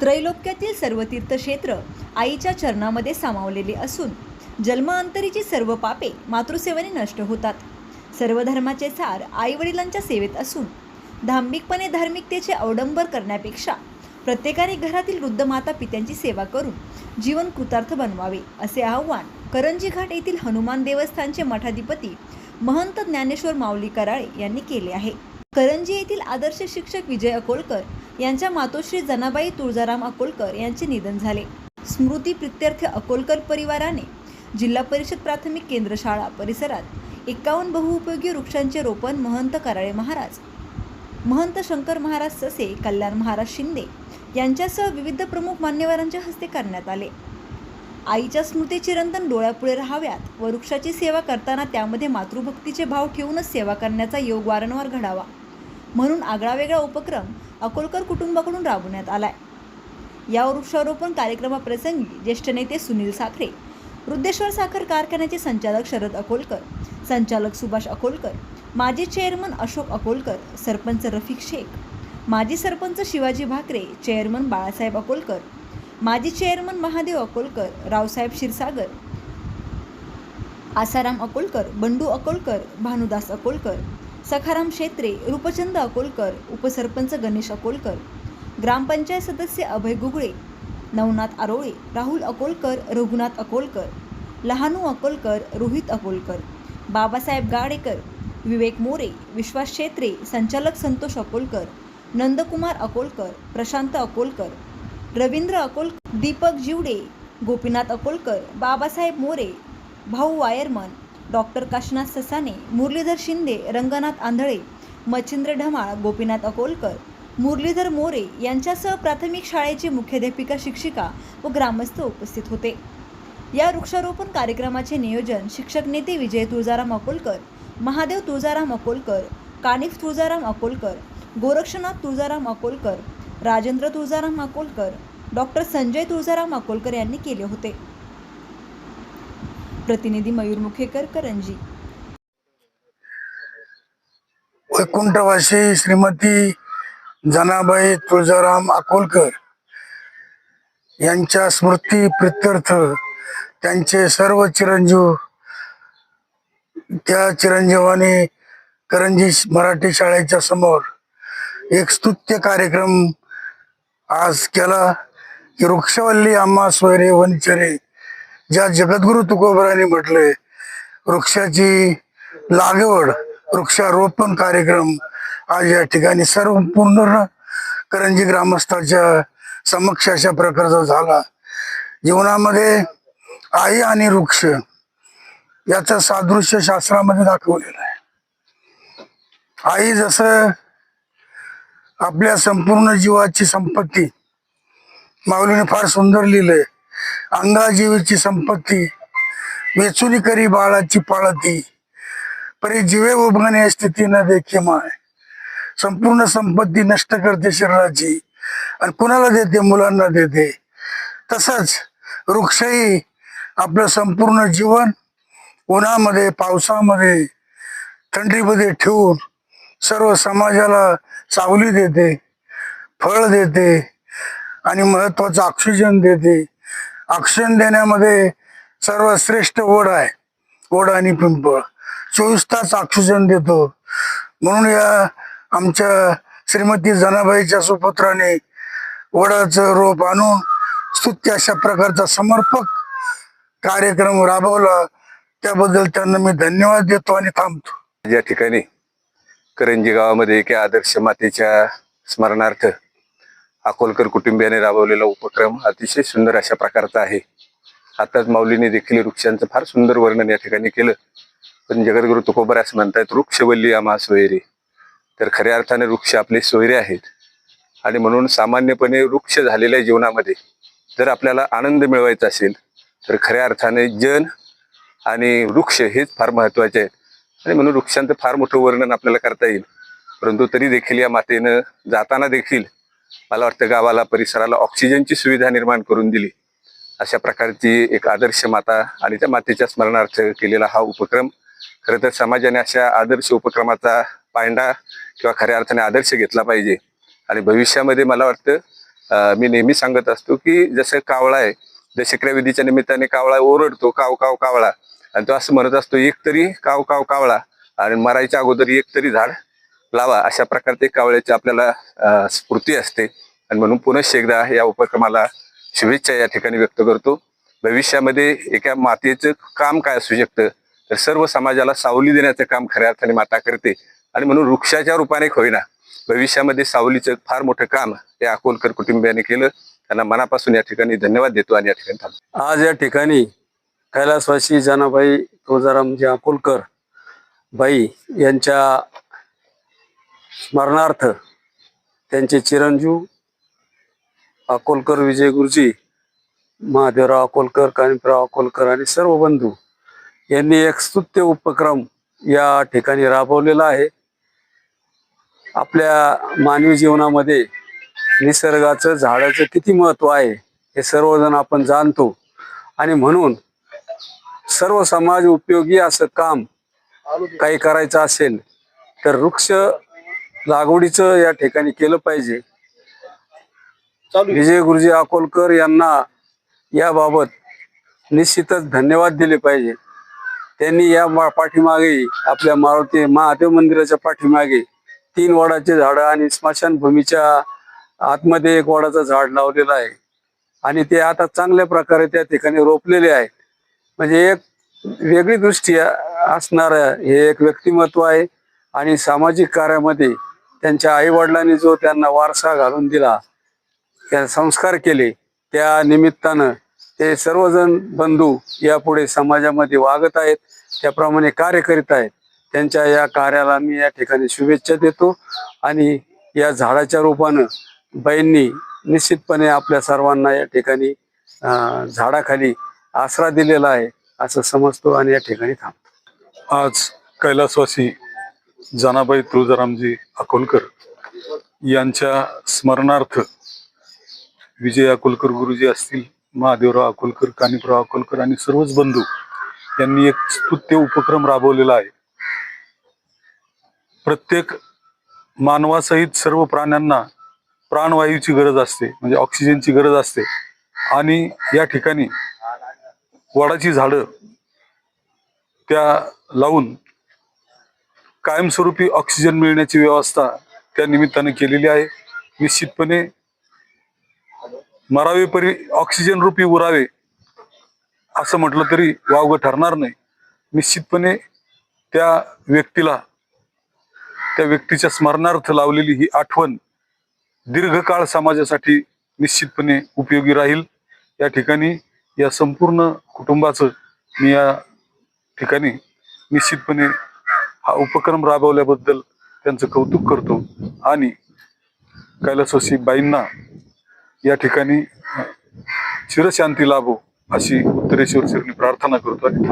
त्रैलोक्यातील सर्व तीर्थक्षेत्र आईच्या चरणामध्ये सामावलेले असून जन्मांतरीची सर्व पापे मातृसेवेने नष्ट होतात. सर्व धर्माचे सार आईवडिलांच्या सेवेत असून धार्मिकपणे धार्मिकतेचे अवडंबर करण्यापेक्षा प्रत्येकाने घरातील वृद्ध माता पित्यांची सेवा करून जीवन कृतार्थ बनवावे असे आव्हान करंजी घाट येथील हनुमान देवस्थानचे मठाधिपती महंत ज्ञानेश्वर माऊली कराळे यांनी केले आहे. करंजी येथील आदर्श शिक्षक विजय अकोलकर यांच्या मातोश्री जनाबाई तुळजाराम अकोलकर यांचे निधन झाले. स्मृती प्रित्यर्थ अकोलकर परिवाराने जिल्हा परिषद प्राथमिक केंद्र शाळा परिसरात एकावन्न बहुउपयोगी वृक्षांचे रोपण महंत कराळे महाराज महंत शंकर महाराज ससे कल्याण महाराज शिंदे यांच्यासह विविध प्रमुख मान्यवरांच्या हस्ते करण्यात आले. आईच्या स्मृती चिरंतन डोळ्यापुढे राहाव्यात व वृक्षाची सेवा करताना त्यामध्ये मातृभक्तीचे भाव ठेवूनच सेवा करण्याचा योग वारंवार घडावा. म्हणून आगळावेगळा उपक्रम अकोलकर कुटुंबाकडून राबवण्यात आलाय. या वृक्षारोपण कार्यक्रमाप्रसंगी ज्येष्ठ नेते सुनील साखरे वृद्धेश्वर साखर कारखान्याचे संचालक शरद अकोलकर संचालक सुभाष अकोलकर माजी चेअरमन अशोक अकोलकर सरपंच रफिक शेख माजी सरपंच शिवाजी भाकरे चेअरमन बाळासाहेब अकोलकर माजी चेअरमन महादेव अकोलकर रावसाहेब क्षीरसागर आसाराम अकोलकर बंडू अकोलकर भानुदास अकोलकर सखाराम शेत्रे रूपचंद अकोलकर उपसरपंच गणेश अकोलकर ग्रामपंचायत सदस्य अभय गुगळे नवनाथ आरोळे राहुल अकोलकर रघुनाथ अकोलकर लहानू अकोलकर रोहित अकोलकर बाबासाहेब गाडेकर विवेक मोरे विश्वास शेत्रे संचालक संतोष अकोलकर नंदकुमार अकोलकर प्रशांत अकोलकर रवींद्र अकोल दीपक जिवडे गोपीनाथ अकोलकर बाबासाहेब मोरे भाऊ वायरमन डॉक्टर काशनाथ ससाने मुरलीधर शिंदे रंगनाथ आंधळे मच्छिंद्र ढमाळ गोपीनाथ अकोलकर मुरलीधर मोरे यांच्यासह प्राथमिक शाळेची मुख्याध्यापिका शिक्षिका व ग्रामस्थ उपस्थित होते. या वृक्षारोपण कार्यक्रमाचे नियोजन शिक्षक नेते विजय तुळजाराम अकोलकर महादेव तुळजाराम अकोलकर कानिफ तुळजाराम अकोलकर गोरक्षनाथ तुळजाराम अकोलकर राजेंद्र तुळजाराम अकोलकर डॉक्टर संजय तुळजाराम अकोलकर यांनी केले होते. प्रतिनिधी मयूर मुखेकर करंजी. वैकुंठवासी श्रीमती जनाबाई तुळजाराम अकोलकर यांच्या स्मृती प्रित्यर्थ त्यांचे सर्व चिरंजीव त्या चिरंजीवाने करंजी मराठी शाळेच्या समोर एक स्तुत्य कार्यक्रम आज केला. की वृक्षवल्ली आम्हा सोयरे वनचरे ज्या जगद्गुरु तुकोबरांनी म्हटले वृक्षाची लागवड वृक्षारोपण कार्यक्रम आज या ठिकाणी सर्व पूर्ण करंजी ग्रामस्थाच्या समक्ष अशा प्रकारचा झाला. जीवनामध्ये आई आणि वृक्ष याचं सादृश्य शास्त्रामध्ये दाखवलेलं आहे. आई जसं आपल्या संपूर्ण जीवाची संपत्ती माऊलीने फार सुंदर लिहिलंय अंगाजीवीची संपत्ती वेचुनी करी बाळाची पाळती. परी जीवे उभगणे स्थिती न देखी माय. संपूर्ण संपत्ती नष्ट करते शरीराची आणि कुणाला देते? मुलांना देते. तसंच वृक्षही आपलं संपूर्ण जीवन उन्हामध्ये पावसामध्ये थंडीमध्ये ठेवून सर्व समाजाला सावली देते फळ देते आणि महत्वाचं ऑक्सिजन देते. अक्षण देण्यामध्ये सर्वश्रेष्ठ ओढ आहे. ओढ आणि पिंपळ चोवीस तास ऑक्सिजन देतो. म्हणून या आमच्या श्रीमती जनाबाईच्या सुपुत्राने वडाचं रोप आणून स्तुत्य अशा प्रकारचा समर्पक कार्यक्रम राबवला. त्याबद्दल त्यांना मी धन्यवाद देतो आणि थांबतो. या ठिकाणी करंजी गावामध्ये एका आदर्श मातेच्या स्मरणार्थ अकोलकर कुटुंबियाने राबवलेला उपक्रम अतिशय सुंदर अशा प्रकारचा आहे. आताच माऊलीने देखील वृक्षांचं फार सुंदर वर्णन या ठिकाणी केलं. पण जगद्गुरु तुकोबर असं म्हणतायत वृक्षवल्ली आम्हा सोयरे. तर खऱ्या अर्थाने वृक्ष आपले सोयरे आहेत. आणि म्हणून सामान्यपणे वृक्ष झालेल्या जीवनामध्ये जर आपल्याला आनंद मिळवायचा असेल तर खऱ्या अर्थाने जन आणि वृक्ष हेच फार महत्त्वाचे आहेत. आणि म्हणून वृक्षांचं फार मोठं वर्णन आपल्याला करता येईल. परंतु तरी देखील या मातेनं जाताना देखील मला वाटतं गावाला परिसराला ऑक्सिजनची सुविधा निर्माण करून दिली. अशा प्रकारची एक आदर्श माता आणि त्या मातेच्या स्मरणार्थ केलेला हा उपक्रम. खरं तर समाजाने अशा आदर्श उपक्रमाचा पायंडा किंवा खऱ्या अर्थाने आदर्श घेतला पाहिजे. आणि भविष्यामध्ये मला वाटतं मी नेहमी सांगत असतो की जसं कावळा आहे दशक्रिया विधीच्या निमित्ताने कावळा ओरडतो काव काव कावळा. आणि तो असं म्हणत असतो एक तरी काव काव कावळा. आणि मरायच्या अगोदर एक तरी झाड. लावा अशा प्रकारचे कावळ्याची आपल्याला अं, स्फूर्ती असते. आणि म्हणून पुन्हा एकदा या उपक्रमाला शुभेच्छा या ठिकाणी व्यक्त करतो. भविष्यामध्ये एका मातेचं काम काय असू शकतं? तर सर्व समाजाला सावली देण्याचं काम खऱ्या अर्थाने माता करते. आणि म्हणून वृक्षाच्या रूपाने होईना. भविष्यामध्ये सावलीचं फार मोठं काम या अकोलकर कुटुंबियाने केलं. त्यांना मनापासून या ठिकाणी धन्यवाद देतो आणि या ठिकाणी थांबतो. आज या ठिकाणी कैलासवासी जनाबाई तुळजारामजी अकोलकर बाई यांच्या स्मरणार्थ त्यांचे चिरंजीव अकोलकर विजय गुरुजी महादेवराव अकोलकर कानिपराव अकोलकर आणि सर्व बंधू यांनी एक स्तुत्य उपक्रम या ठिकाणी राबवलेला आहे. आपल्या मानवी जीवनामध्ये निसर्गाचं झाडाचं किती महत्त्व आहे हे सर्वजण आपण जाणतो आणि म्हणून सर्व समाज उपयोगी असं काम काही करायचं असेल तर वृक्ष लागवडीचं या ठिकाणी केलं पाहिजे. विजय गुरुजी अकोलकर यांना याबाबत निश्चितच धन्यवाद दिले पाहिजे. त्यांनी या पाठीमागे आपल्या मारुती महादेव मंदिराच्या पाठीमागे तीन वडाचे झाडं आणि स्मशानभूमीच्या आतमध्ये एक वडाचं झाड लावलेलं आहे. आणि ते आता चांगल्या प्रकारे त्या ठिकाणी रोपलेले आहे म्हणजे एक वेगळी दृष्टी असणार हे एक व्यक्तिमत्व आहे. आणि सामाजिक कार्यामध्ये त्यांच्या आईवडिलांनी जो त्यांना वारसा घालून दिला त्या संस्कार केले त्या निमित्तानं ते सर्वजण बंधू यापुढे समाजामध्ये वागत आहेत त्याप्रमाणे कार्य करीत आहेत. त्यांच्या या कार्याला मी या ठिकाणी शुभेच्छा देतो आणि या झाडाच्या रूपानं बाईंनी निश्चितपणे आपल्या सर्वांना या ठिकाणी झाडाखाली आसरा दिलेला आहे असं समजतो आणि या ठिकाणी थांबतो. आज कैलासवासी जनाबाई तुळजारामजी अकोलकर यांच्या स्मरणार्थ विजय अकोलकर गुरुजी असतील महादेवराव अकोलकर कानिपराव अकोलकर आणि सर्वच बंधू यांनी एक स्तुत्य उपक्रम राबवलेला आहे. प्रत्येक मानवासहित सर्व प्राण्यांना प्राणवायूची गरज असते म्हणजे ऑक्सिजनची गरज असते. आणि या ठिकाणी वडाची झाडं त्या लावून कायमस्वरूपी ऑक्सिजन मिळण्याची व्यवस्था त्या निमित्तानं केलेली आहे. निश्चितपणे मरावे परी ऑक्सिजन रूपी उरावे असं म्हटलं तरी वावगं ठरणार नाही. निश्चितपणे त्या व्यक्तीला त्या व्यक्तीच्या स्मरणार्थ लावलेली ही आठवण दीर्घकाळ समाजासाठी निश्चितपणे उपयोगी राहील. या ठिकाणी या संपूर्ण कुटुंबाचं मी या ठिकाणी निश्चितपणे हा उपक्रम राबवल्याबद्दल त्यांचं कौतुक करतो आणि कैलासवासी बाईंना या ठिकाणी चिरशांती लाभो अशी उत्तरेश्वर चरणी प्रार्थना करतो आणि